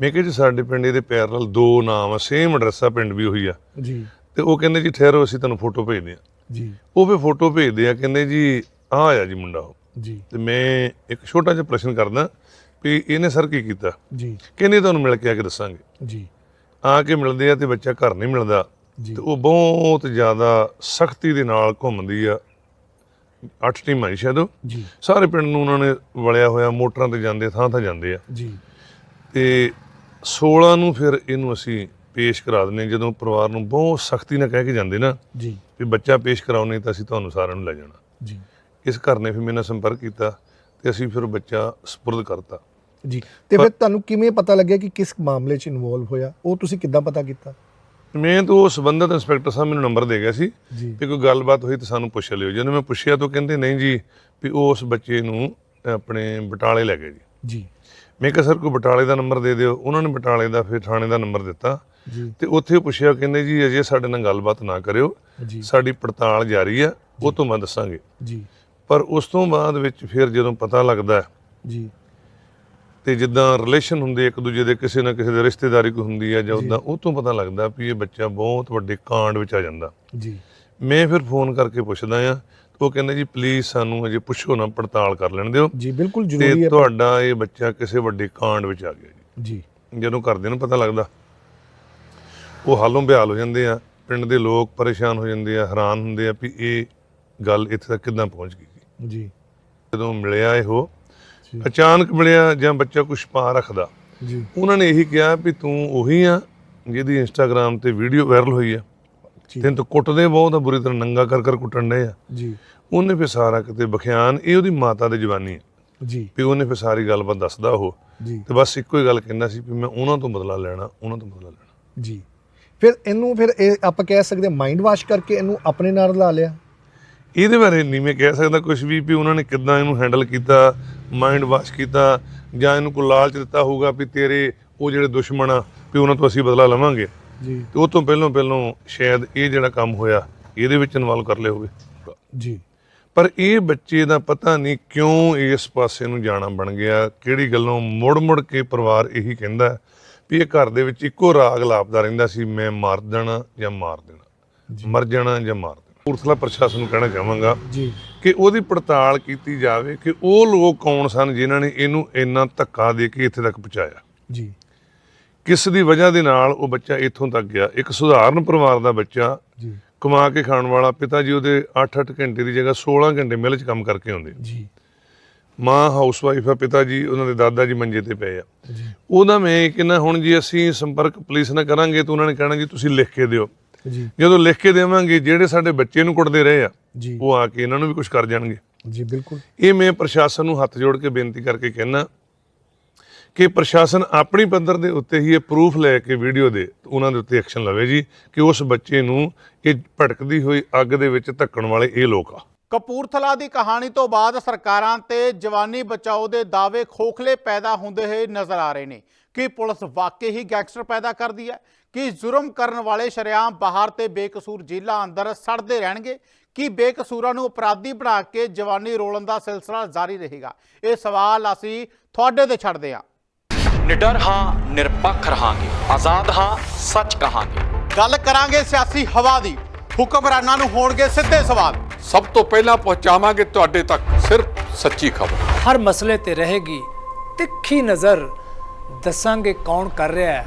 ਮੈਂ ਕਿਹਾ ਜੀ ਸਾਡੇ ਪਿੰਡ ਇਹਦੇ ਪੈਰਲ ਦੋ ਨਾਮ ਆ ਸੇਮ ਐਡਰੈਸ ਆ ਪਿੰਡ ਵੀ ਉਹੀ ਆ। ਜੀ। ਤੇ ਉਹ ਕਹਿੰਦੇ ਜੀ ਠਹਿਰੋ ਅਸੀਂ ਤੁਹਾਨੂੰ ਫੋਟੋ ਭੇਜਦੇ ਆ। ਜੀ। ਉਹ ਫਿਰ ਫੋਟੋ ਭੇਜਦੇ ਆ ਕਹਿੰਦੇ ਜੀ ਆਹ ਆਇਆ ਜੀ ਮੁੰਡਾ ਉਹ। ਜੀ। ਤੇ ਮੈਂ ਇੱਕ ਛੋਟਾ ਜਿਹਾ ਪ੍ਰਸ਼ਨ ਕਰਦਾ ਵੀ ਇਹਨੇ ਸਰ ਕੀ ਕੀਤਾ? ਜੀ। ਕਹਿੰਦੇ ਤੁਹਾਨੂੰ ਮਿਲ ਕੇ ਆ ਕੇ ਦੱਸਾਂਗੇ? ਜੀ। ਆ ਕੇ ਮਿਲਦੇ ਆ ਤੇ ਬੱਚਾ ਘਰ ਨਹੀਂ ਮਿਲਦਾ। ਤੇ ਉਹ ਬਹੁਤ ਜ਼ਿਆਦਾ ਸਖਤੀ ਦੇ ਨਾਲ ਘੁੰਮਦੀ ਆ। ਅੱਠ ਟੀਮਾਂ ਸ਼ਾਇਦ। ਜੀ। ਸਾਰੇ ਪਿੰਡ ਨੂੰ ਉਹਨਾਂ ਨੇ ਵਲਿਆ ਹੋਇਆ ਮੋਟਰਾਂ ਤੇ ਜਾਂਦੇ ਥਾਂ ਥਾਂ ਜਾਂਦੇ ਆ। ਜੀ। ਤੇ 16 ਨੂੰ ਫਿਰ ਇਹਨੂੰ ਅਸੀਂ ਪੇਸ਼ ਕਰਾ ਦਿੰਦੇ। ਜਦੋਂ ਪਰਿਵਾਰ ਨੂੰ ਬਹੁਤ ਸਖਤੀ ਨਾਲ ਕਹਿ ਕੇ ਜਾਂਦੇ ਨਾ ਜੀ। ਵੀ ਬੱਚਾ ਪੇਸ਼ ਕਰਾਉਣੇ ਤਾਂ ਅਸੀਂ ਤੁਹਾਨੂੰ ਸਾਰਿਆਂ ਨੂੰ ਲੈ ਜਾਣਾ। ਜੀ। ਇਸ ਘਰ ਨੇ ਫਿਰ ਮੇਰੇ ਨਾਲ ਸੰਪਰਕ ਕੀਤਾ ਤੇ ਅਸੀਂ ਫਿਰ ਬੱਚਾ ਸਪੁਰਦ ਕਰਤਾ। ਜੀ। ਤੇ ਫਿਰ ਤੁਹਾਨੂੰ ਕਿਵੇਂ ਪਤਾ ਲੱਗਿਆ ਕਿ ਕਿਸ ਮਾਮਲੇ 'ਚ ਇਨਵੋਲਵ ਹੋਇਆ? ਉਹ ਤੁਸੀਂ ਕਿੱਦਾਂ ਪਤਾ ਕੀਤਾ? ਮੈਂ ਤਾਂ ਉਹ ਸੰਬੰਧਤ ਇੰਸਪੈਕਟਰ ਸਾਹਿਬ ਮੈਨੂੰ ਨੰਬਰ ਦੇ ਗਿਆ ਸੀ ਵੀ ਕੋਈ ਗੱਲਬਾਤ ਹੋਈ ਤਾਂ ਸਾਨੂੰ ਪੁੱਛ ਲਿਓ। ਜਦੋਂ ਮੈਂ ਪੁੱਛਿਆ ਤਾਂ ਕਹਿੰਦੇ ਨਹੀਂ ਜੀ ਵੀ ਉਹ ਉਸ ਬੱਚੇ ਨੂੰ ਆਪਣੇ ਬਟਾਲੇ ਲੈ ਗਏ ਜੀ। ਜੀ। ਮੈਂ ਕਿਹਾ ਸਰ ਕੋਈ ਬਟਾਲੇ ਦਾ ਨੰਬਰ ਦੇ ਦਿਓ। ਉਹਨਾਂ ਨੇ ਬਟਾਲੇ ਦਾ ਫਿਰ ਥਾਣੇ ਦਾ ਨੰਬਰ ਦਿੱਤਾ। ਤੇ ਉੱਥੇ ਪੁੱਛਿਆ ਕਹਿੰਦੇ ਜੀ ਅਜੇ ਸਾਡੇ ਨਾਲ ਗੱਲਬਾਤ ਨਾ ਕਰਿਓ। ਸਾਡੀ ਪੜਤਾਲ ਜਾਰੀ ਆ ਉਹ ਤੋਂ ਮੈਂ ਦੱਸਾਂਗੇ। ਜੀ। ਪਰ ਉਸ ਤੋਂ ਬਾਅਦ ਵਿੱਚ ਫਿਰ ਜਦੋਂ ਪਤਾ ਲੱਗਦਾ ਹੈ ਜੀ। ਤੇ ਜਿੱਦਾਂ ਰਿਲੇਸ਼ਨ ਹੁੰਦੇ ਇੱਕ ਦੂਜੇ ਦੇ ਕਿਸੇ ਨਾ ਕਿਸੇ ਦੇ ਰਿਸ਼ਤੇਦਾਰੀ ਕੋਈ ਹੁੰਦੀ ਆ ਜਾਂ ਉਦਾਂ ਉਹ ਤੋਂ ਪਤਾ ਲੱਗਦਾ ਵੀ ਇਹ ਬੱਚਾ ਬਹੁਤ ਵੱਡੇ ਕਾਂਡ ਵਿੱਚ ਆ ਜਾਂਦਾ। ਜੀ। ਮੈਂ ਫਿਰ ਫੋਨ ਕਰਕੇ ਪੁੱਛਦਾ ਆ ਉਹ ਕਹਿੰਦੇ ਜੀ ਪਲੀਜ਼ ਸਾਨੂੰ ਅਜੇ ਪੁੱਛੋ ਨਾ ਪੜਤਾਲ ਕਰ ਲੈਣ ਦਿਓ। ਜੀ ਬਿਲਕੁਲ ਜ਼ਰੂਰੀ ਤੇ ਹੈ। ਤੁਹਾਡਾ ਇਹ ਬੱਚਾ ਕਿਸੇ ਵੱਡੇ ਕਾਂਡ ਵਿੱਚ ਆ ਗਿਆ ਜੀ। ਜੀ। ਜਦੋਂ ਘਰਦਿਆਂ ਨੂੰ ਪਤਾ ਲੱਗਦਾ ਉਹ ਹਾਲੋਂ ਬਿਹਾਲ ਹੋ ਜਾਂਦੇ ਆ ਪਿੰਡ ਦੇ ਲੋਕ ਪਰੇਸ਼ਾਨ ਹੋ ਜਾਂਦੇ ਆ ਹੈਰਾਨ ਹੁੰਦੇ ਆ ਵੀ ਇਹ ਗੱਲ ਇੱਥੇ ਤੱਕ ਕਿੱਦਾਂ ਪਹੁੰਚ ਗਈ ਜੀ। ਜਦੋਂ ਮਿਲਿਆ ਇਹੋ। ਅਚਾਨਕ ਮਿਲਿਆ ਜਾਂ ਬੱਚਾ ਕੁਛ ਪਾ ਰੱਖਦਾ। ਜੀ। ਉਹਨਾਂ ਨੇ ਇਹੀ ਕਿਹਾ ਵੀ ਤੂੰ ਉਹੀ ਆ ਜਿਹਦੀ ਇੰਸਟਾਗ੍ਰam ਤੇ ਵੀਡੀਓ ਵਾਇਰਲ ਹੋਈ ਆ। ਤੈਨੂੰ ਤਾਂ ਕੁੱਟਦੇ ਬਹੁਤ ਆ ਬੁਰੀ ਤਰ੍ਹਾਂ ਨੰਗਾ ਕਰ ਕਰ ਕੁੱਟਣ ਡਏ ਆ। ਜੀ। ਉਹਨੇ ਫਿਰ ਸਾਰਾ ਕਿਤੇ ਬਖਿਆਨ ਇਹ ਉਹਦੀ ਮਾਤਾ ਦੇ ਜਵਾਨੀ ਹੈ ਜੀ। ਵੀ ਉਹਨੇ ਫਿਰ ਸਾਰੀ ਗੱਲਬਾਤ ਦੱਸਦਾ ਉਹ। ਜੀ। ਤੇ ਬਸ ਇੱਕੋ ਹੀ ਗੱਲ ਕਹਿੰਦਾ ਸੀ ਵੀ ਮੈਂ ਉਹਨਾਂ ਤੋਂ ਬਦਲਾ ਲੈਣਾ ਉਹਨਾਂ ਤੋਂ ਬਦਲਾ ਲੈਣਾ। ਜੀ। ਫਿਰ ਇਹਨੂੰ ਫਿਰ ਇਹ ਆਪਾਂ ਕਹਿ ਸਕਦੇ ਮਾਈਂਡ ਵਾਸ਼ ਕਰਕੇ ਇਹਨੂੰ ਆਪਣੇ ਨਾਲ ਲਾ ਲਿਆ। ਇਹਦੇ ਬਾਰੇ ਨਹੀਂ ਮੈਂ ਕਹਿ ਸਕਦਾ ਕੁਝ ਵੀ ਵੀ ਉਹਨਾਂ ਨੇ ਕਿੱਦਾਂ ਇਹਨੂੰ ਹੈਂਡਲ ਕੀਤਾ ਮਾਈਂਡ ਵਾਸ਼ ਕੀਤਾ ਜਾਂ ਇਹਨੂੰ ਕੋਈ ਲਾਲਚ ਦਿੱਤਾ ਹੋਊਗਾ ਵੀ ਤੇਰੇ ਉਹ ਜਿਹੜੇ ਦੁਸ਼ਮਣ ਆ ਵੀ ਉਹਨਾਂ ਤੋਂ ਅਸੀਂ ਬਦਲਾ ਲਵਾਂਗੇ। ਜੀ। ਤੇ ਉਹ ਤੋਂ ਪਹਿਲਾਂ ਪਹਿਲਾਂ ਸ਼ਾਇਦ ਇਹ ਜਿਹੜਾ ਕੰਮ ਹੋਇਆ ਇਹਦੇ ਵਿੱਚ ਇਨਵੋਲਵ ਕਰ ਲਿਆ ਹੋਵੇ। ਜੀ। ਪਰ ਇਹ ਬੱਚੇ ਦਾ ਪਤਾ ਨਹੀਂ ਕਿਉਂ ਇਸ ਪਾਸੇ ਨੂੰ ਜਾਣਾ ਬਣ ਗਿਆ ਕਿਹੜੀ ਗੱਲੋਂ ਮੁੜ-ਮੁੜ ਕੇ ਪਰਿਵਾਰ ਇਹੀ ਕਹਿੰਦਾ ਵੀ ਇਹ ਘਰ ਦੇ ਵਿੱਚ ਇੱਕੋ ਰਾਗ ਲਾਪਦਾ ਰਹਿੰਦਾ ਸੀ ਮੈਂ ਮਾਰ ਦੇਣਾ ਜਾਂ ਮਾਰ ਦੇਣਾ। ਮਰ ਜਾਣਾ ਜਾਂ ਮਾਰ ਦੇਣਾ। ਕਪੂਰਥਲਾ ਪ੍ਰਸ਼ਾਸਨ ਨੂੰ ਕਹਿਣਾ ਚਾਹਾਂਗਾ ਜੀ। ਕਿ ਉਹਦੀ ਪੜਤਾਲ ਕੀਤੀ ਜਾਵੇ ਕਿ ਉਹ ਲੋਕ ਕੌਣ ਸਨ ਜਿਨ੍ਹਾਂ ਨੇ ਇਹਨੂੰ ਇੰਨਾ ਧੱਕਾ ਦੇ ਕੇ ਇੱਥੇ ਤੱਕ ਪਹੁੰਚਾਇਆ। ਜੀ। ਕਿਸ ਦੀ ਵਜ੍ਹਾ ਦੇ ਨਾਲ ਉਹ ਬੱਚਾ ਇੱਥੋਂ ਤੱਕ ਗਿਆ? ਇੱਕ ਸੁਧਾਰਨ ਪਰਿਵਾਰ ਦਾ ਬੱਚਾ ਜੀ। ਕਮਾ ਕੇ ਖਾਣ ਵਾਲਾ ਪਿਤਾ ਜੀ ਉਹਦੇ 8-8 ਘੰਟੇ ਦੀ ਜਗ੍ਹਾ 16 ਘੰਟੇ ਮਿਲ 'ਚ ਕੰਮ ਕਰਕੇ ਆਉਂਦੇ ਜੀ। ਮਾਂ ਹਾਊਸ ਵਾਈਫ ਆ ਪਿਤਾ ਜੀ ਉਹਨਾਂ ਦੇ ਦਾਦਾ ਜੀ ਮੰਜੇ ਤੇ ਪਏ ਆ। ਜੀ। ਉਹਦਾ ਮੈਂ ਕਹਿੰਦਾ ਹੁਣ ਜੀ ਅਸੀਂ ਸੰਪਰਕ ਪੁਲਿਸ ਨਾਲ ਕਰਾਂਗੇ ਤਾਂ ਉਹਨਾਂ ਨੇ ਕਹਿਣਾ ਜੀ ਤੁਸੀਂ ਲਿਖ ਕੇ ਦਿਓ। ਜੀ। ਜਦੋਂ ਲਿਖ ਕੇ ਦੇਵਾਂਗੇ ਜਿਹੜੇ ਸਾਡੇ ਬੱਚੇ ਨੂੰ ਕੁੱਟਦੇ ਰਹੇ ਆ ਜੀ। ਉਹ ਆ ਕੇ ਇਹਨਾਂ ਨੂੰ ਵੀ ਕੁਝ ਕਰ ਜਾਣਗੇ। ਜੀ ਬਿਲਕੁਲ। ਇਹ ਮੈਂ ਪ੍ਰਸ਼ਾਸਨ ਨੂੰ ਹੱਥ ਜੋੜ ਕੇ ਬੇਨਤੀ ਕਰਕੇ ਕਹਿਣਾ ਕਿ ਪ੍ਰਸ਼ਾਸਨ ਆਪਣੀ ਪੱਧਰ ਦੇ ਉੱਤੇ ਹੀ ਇਹ ਪ੍ਰੂਫ ਲੈ ਕੇ ਵੀਡੀਓ ਦੇ ਉਹਨਾਂ ਦੇ ਉੱਤੇ ਐਕਸ਼ਨ ਲਵੇ ਜੀ ਕਿ ਉਸ ਬੱਚੇ ਨੂੰ ਇਹ ਭਟਕਦੀ ਹੋਈ ਅੱਗ ਦੇ ਵਿੱਚ ਧੱਕਣ ਵਾਲੇ ਇਹ ਲੋਕ ਆ। ਕਪੂਰਥਲਾ ਦੀ ਕਹਾਣੀ ਤੋਂ ਬਾਅਦ ਸਰਕਾਰਾਂ ਤੇ ਜਵਾਨੀ ਬਚਾਓ ਦੇ ਦਾਅਵੇ ਖੋਖਲੇ ਪੈਦਾ ਹੁੰਦੇ ਹੋਏ ਨਜ਼ਰ ਆ ਰਹੇ ਨੇ ਕਿ ਪੁਲਿਸ ਵਾਕਈ ਹੀ ਗੈਂਗਸਟਰ ਪੈਦਾ ਕਰਦੀ ਹੈ ਕਿ ਜ਼ੁਰਮ ਕਰਨ ਵਾਲੇ ਸ਼ਰੇਆਮ ਬਾਹਰ ਤੇ ਬੇਕਸੂਰ ਜੇਲ੍ਹਾਂ ਅੰਦਰ ਸੜਦੇ ਰਹਿਣਗੇ? ਕਿ ਬੇਕਸੂਰਾਂ ਨੂੰ ਅਪਰਾਧੀ ਬਣਾ ਕੇ ਜਵਾਨੀ ਰੋਲਣ ਦਾ ਸਿਲਸਿਲਾ ਜਾਰੀ ਰਹੇਗਾ? ਇਹ ਸਵਾਲ ਅਸੀਂ ਤੁਹਾਡੇ ਤੇ ਛੱਡਦੇ ਹਾਂ। ਨਿਡਰ ਹਾਂ ਨਿਰਪੱਖ ਰਹਾਂਗੇ। ਆਜ਼ਾਦ ਹਾਂ ਸੱਚ ਕਹਾਂਗੇ। ਗੱਲ ਕਰਾਂਗੇ ਸਿਆਸੀ ਹਵਾ ਦੀ। ਹੁਕਮਰਾਨਾਂ ਨੂੰ ਹੋਣਗੇ ਸਿੱਧੇ ਸਵਾਲ। ਸਭ ਤੋਂ ਪਹਿਲਾਂ ਪਹੁੰਚਾਵਾਂਗੇ ਤੁਹਾਡੇ ਤੱਕ ਸਿਰਫ ਸੱਚੀ ਖਬਰ। ਹਰ ਮਸਲੇ ਤੇ ਰਹੇਗੀ ਤਿੱਖੀ ਨਜ਼ਰ। ਦੱਸਾਂਗੇ ਕੌਣ ਕਰ ਰਿਹਾ ਹੈ।